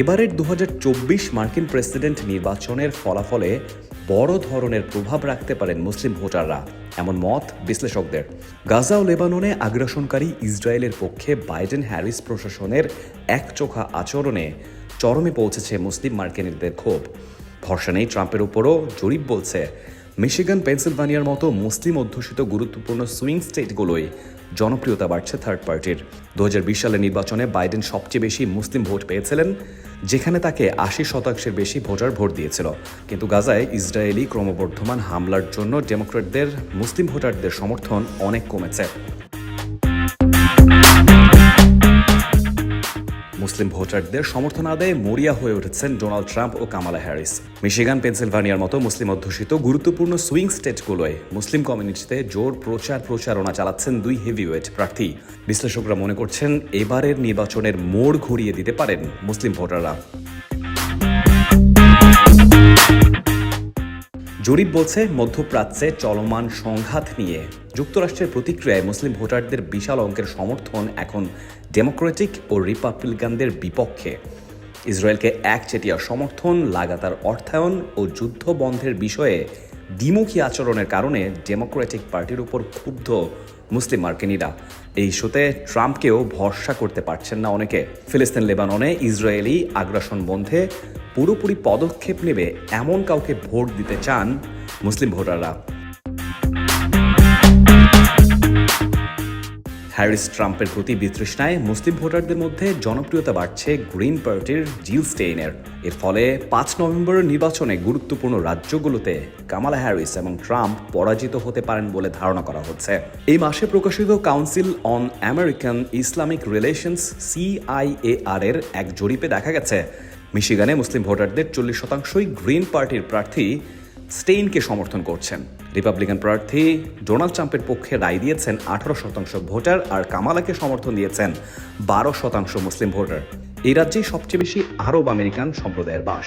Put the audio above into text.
এবারের দু মার্কিন প্রেসিডেন্ট নির্বাচনের ফলাফলে বড় ধরনের প্রভাব রাখতে পারেন মুসলিম ভোটাররা, এমন মত বিশ্লেষকদের। গাজা ও লেবাননে আগ্রাসনকারী ইসরায়েলের পক্ষে বাইডেন হ্যারিস প্রশাসনের একচোখা আচরণে চরমে পৌঁছেছে মুসলিম মার্কিনীদের ক্ষোভ। ভরসা নেই ট্রাম্পের উপরও, জরিপ বলছে মিশিগান, পেনসিলভানিয়ার মতো মুসলিম অধ্যুষিত গুরুত্বপূর্ণ সুইং স্টেটগুলোয় জনপ্রিয়তা বাড়ছে থার্ড পার্টির দু হাজার বিশ সালের নির্বাচনে বাইডেন সবচেয়ে বেশি মুসলিম ভোট পেয়েছিলেন, যেখানে তাকে আশি শতাংশের বেশি ভোটার ভোট দিয়েছিল। কিন্তু গাজায় ইসরায়েলি ক্রমবর্ধমান হামলার জন্য ডেমোক্রেটদের মুসলিম ভোটারদের সমর্থন অনেক কমেছে। মুসলিম ভোটারদের সমর্থন আদায়ে মরিয়া হয়ে উঠেছেন ডোনাল্ড ট্রাম্প ও কামালা হ্যারিস। মিশিগান, পেনসিলভানিয়ার মতো মুসলিম অধ্যুষিত গুরুত্বপূর্ণ সুইং স্টেটগুলোয় মুসলিম কমিউনিটিতে জোর প্রচার প্রচারণা চালাচ্ছেন দুই হেভিওয়েট প্রার্থী। বিশ্লেষকরা মনে করছেন এবারের নির্বাচনের মোড় ঘুরিয়ে দিতে পারেন মুসলিম ভোটাররা। জরিপ বলছে মধ্যপ্রাচ্যে চলমান সংঘাত নিয়ে যুক্তরাষ্ট্রের প্রতিক্রিয়ায় মুসলিম ভোটারদের বিশাল অঙ্কের সমর্থন এখন ডেমোক্রেটিক ও রিপাবলিকানদের বিপক্ষে। ইসরায়েলকে একচেটিয়া সমর্থন, লাগাতার অর্থায়ন ও যুদ্ধ বন্ধের বিষয়ে দ্বিমুখী আচরণের কারণে ডেমোক্রেটিক পার্টির উপর ক্ষুব্ধ মুসলিম মার্কিনীরা। এই ইস্যুতে ট্রাম্পকেও ভরসা করতে পারছেন না অনেকে। ফিলিস্তিন, লেবাননে ইসরায়েলি আগ্রাসন বন্ধে পুরোপুরি পদক্ষেপ নেবে এমন কাউকে ভোট দিতে চান মুসলিম ভোটাররা। হ্যারিস ট্রাম্পের প্রতি বিতৃষ্ণায় মুসলিম ভোটারদের মধ্যে জনপ্রিয়তা বাড়ছে গ্রিন পার্টির জিল স্টেইনের। এর ফলে পাঁচ নভেম্বরের নির্বাচনে গুরুত্বপূর্ণ রাজ্যগুলোতে কামালা হ্যারিস এবং ট্রাম্প পরাজিত হতে পারেন বলে ধারণা করা হচ্ছে। এই মাসে প্রকাশিত council on American Islamic relations CIAR এর এক জরিপে দেখা গেছে, মিশিগানে মুসলিম ভোটারদের চল্লিশ শতাংশই গ্রিন পার্টির প্রার্থী স্টেইনকে সমর্থন করছেন। রিপাবলিকান প্রার্থী ডোনাল্ড ট্রাম্পের পক্ষে রায় দিয়েছেন আঠারো শতাংশ ভোটার আর কামালাকে সমর্থন দিয়েছেন বারো শতাংশ মুসলিম ভোটার। এই রাজ্যেই সবচেয়ে বেশি আরব আমেরিকান সম্প্রদায়ের বাস।